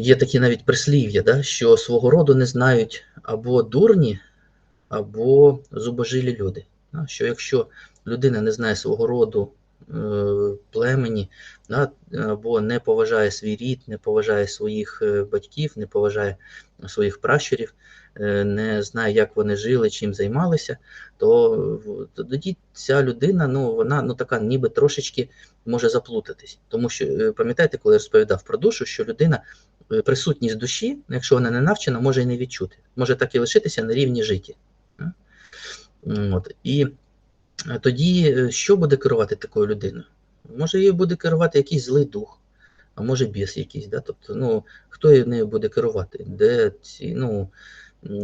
є такі навіть прислів'я, да, що свого роду не знають або дурні, або зубожилі люди. Да, що якщо людина не знає свого роду е, племені, да, або не поважає свій рід, не поважає своїх е, батьків, не поважає своїх пращурів, е, не знає, як вони жили, чим займалися, то то тоді ця людина, ну вона ну така ніби трошечки може заплутатись. Тому що пам'ятаєте, коли я розповідав про душу, що людина присутність душі, якщо вона не навчена, може і не відчути, може так і лишитися на рівні життя. М? М, От. І е, тоді е, що буде керувати такою людиною? Може, її буде керувати якийсь злий дух, а може біс якийсь. Да? Тобто, ну, хто її нею буде керувати? Де ці ну,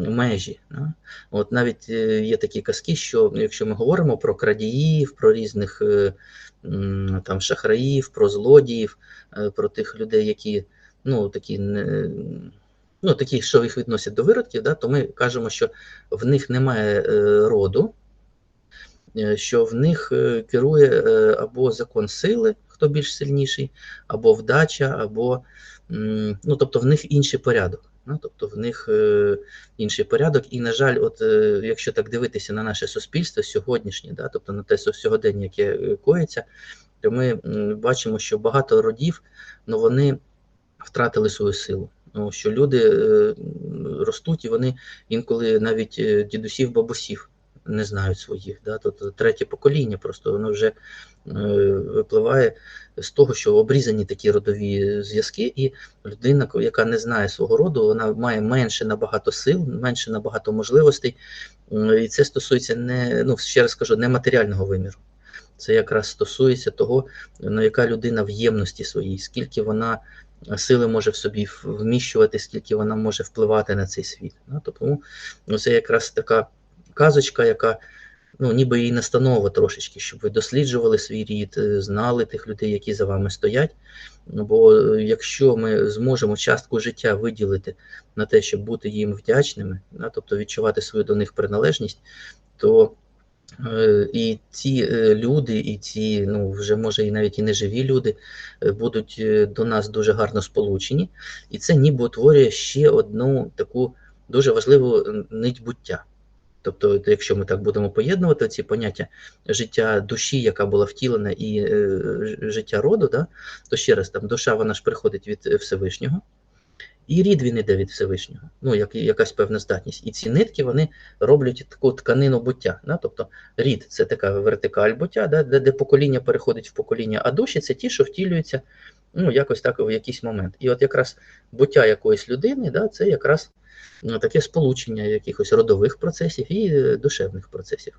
межі? Да? От навіть е, є такі казки, що якщо ми говоримо про крадіїв, про різних е, там шахраїв, про злодіїв, е, про тих людей, які ну, такі не. Ну, такі, що їх відносять до виродків, да, то ми кажемо, що в них немає е, роду, е, що в них е, керує або закон сили, хто більш сильніший, або вдача, або ну, тобто в них інший порядок. Ну, тобто в них інший порядок. І, на жаль, от якщо так дивитися на наше суспільство сьогоднішнє, да, тобто на те сьогодення, яке коїться, то ми бачимо, що багато родів ну, вони втратили свою силу. Ну, що люди е, ростуть, і вони інколи навіть е, дідусів, бабусів не знають своїх. Да? Тобто третє покоління просто воно вже е, випливає з того, що обрізані такі родові зв'язки, і людина, яка не знає свого роду, вона має менше набагато сил, менше набагато можливостей. І це стосується не, ну ще раз кажу, не матеріального виміру. Це якраз стосується того, ну, яка людина в ємності своїй, скільки вона сили може в собі вміщувати, скільки вона може впливати на цей світ. Ну, Тому ну, це якраз така казочка, яка ну, ніби і настанова трошечки, щоб ви досліджували свій рід, е, знали тих людей, які за вами стоять. Ну, Бо е, якщо ми зможемо частку життя виділити на те, щоб бути їм вдячними, да, тобто відчувати свою до них приналежність, то І ці е, люди, і ці, ну вже може і навіть і неживі люди е, будуть е, до нас дуже гарно сполучені, і це ніби утворює ще одну таку дуже важливу е, нить буття. Тобто, якщо ми так будемо поєднувати ці поняття життя душі, яка була втілена, і е, життя роду, да, то ще раз там душа вона ж приходить від е, Всевишнього, і рід він іде від Всевишнього, ну як якась певна здатність. І ці нитки вони роблять таку тканину буття. Да? Тобто рід це така вертикаль буття, да? де, де покоління переходить в покоління, а душі це ті, що втілюються ну, якось так в якийсь момент. І от якраз буття якоїсь людини, да, це якраз ну, таке сполучення якихось родових процесів і е, душевних процесів.